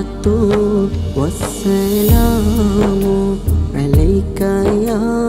والصلاة والسلام عليك يا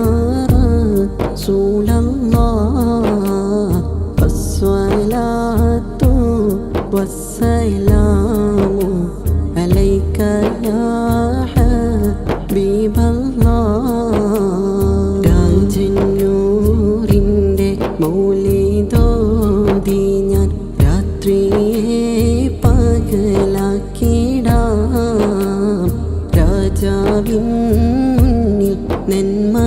മുന്നിൽ നന്മ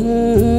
ง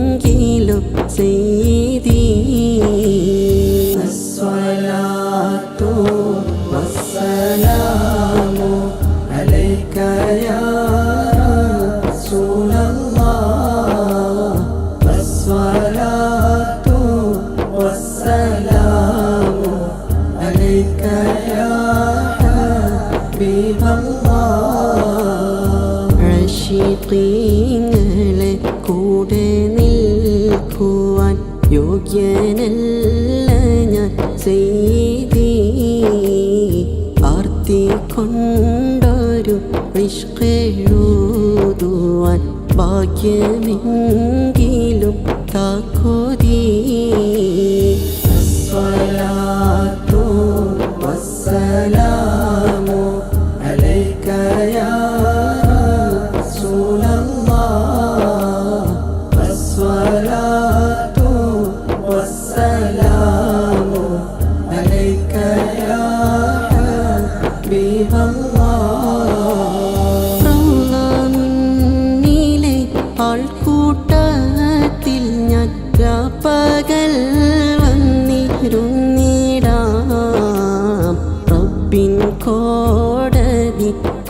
മകനല്ല ഞാൻ സെയ്തി ആർത്തി കൊണ്ടൊരു നിഷ്കഴുതുവാൻ ഭാഗ്യമെങ്കിലും താക്കോതീ.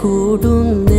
കൂടുന്ന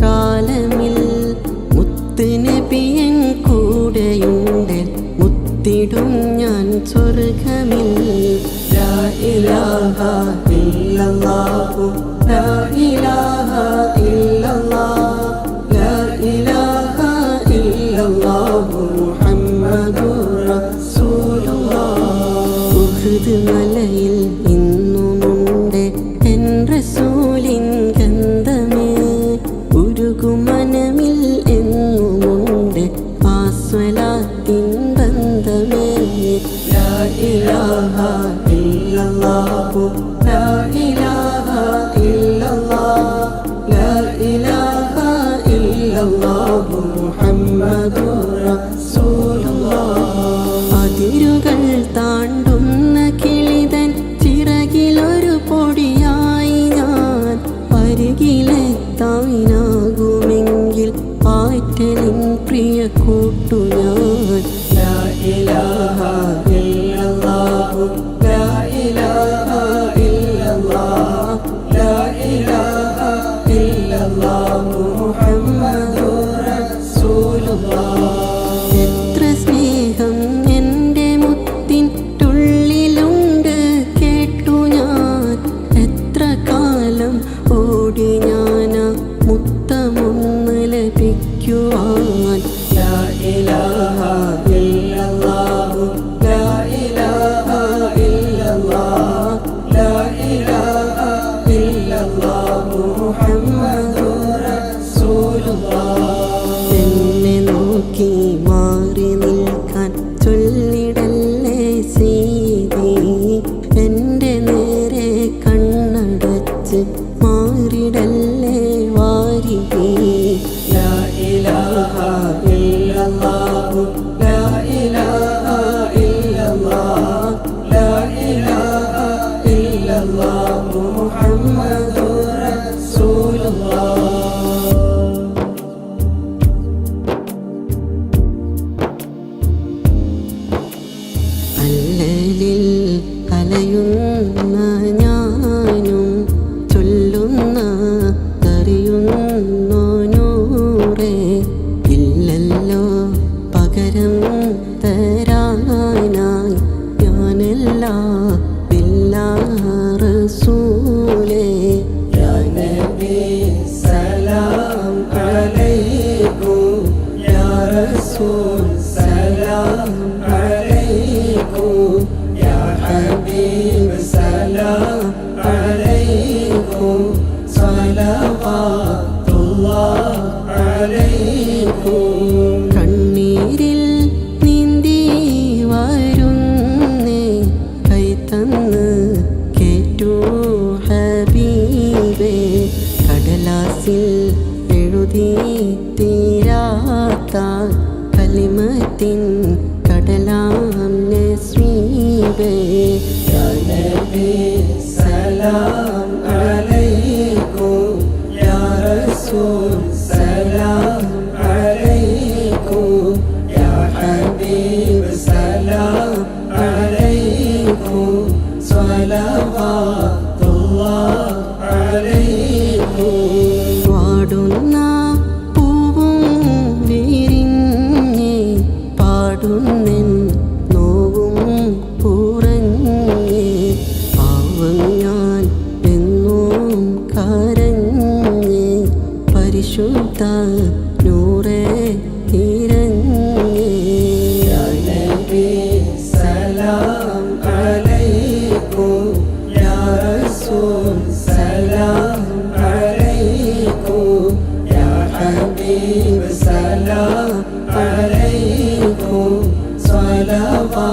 കാലമിൽ മുത്തിന് പിയൻ കൂടെയുണ്ട്. മുത്തിടും ഞാൻ സ്വർഗമിൽ. ഇലാഹ ഇല്ലല്ലാഹു ഇലാഹ ഇല്ലല്ലാഹു മുഹമ്മദുർ റസൂലുള്ളാഹ് സ്വലാത്തിൻ ബന്ധമേ ലാ ഇലാഹ ലാ ഇലാഹ ഇല്ലല്ലാഹ്. ലാ ഇലാഹ അതിരുകൾ താണ്ടു 的梦。Gönlümün selam öyle കരഞ്ഞ് പരിശുദ്ധ നൂറേ തിരഞ്ഞ് സലാം അലൈക്കോ റസൂൽ സലാം അലൈക്കോ ഹബീബ് സലാം അലൈക്കോ സ്വലവാ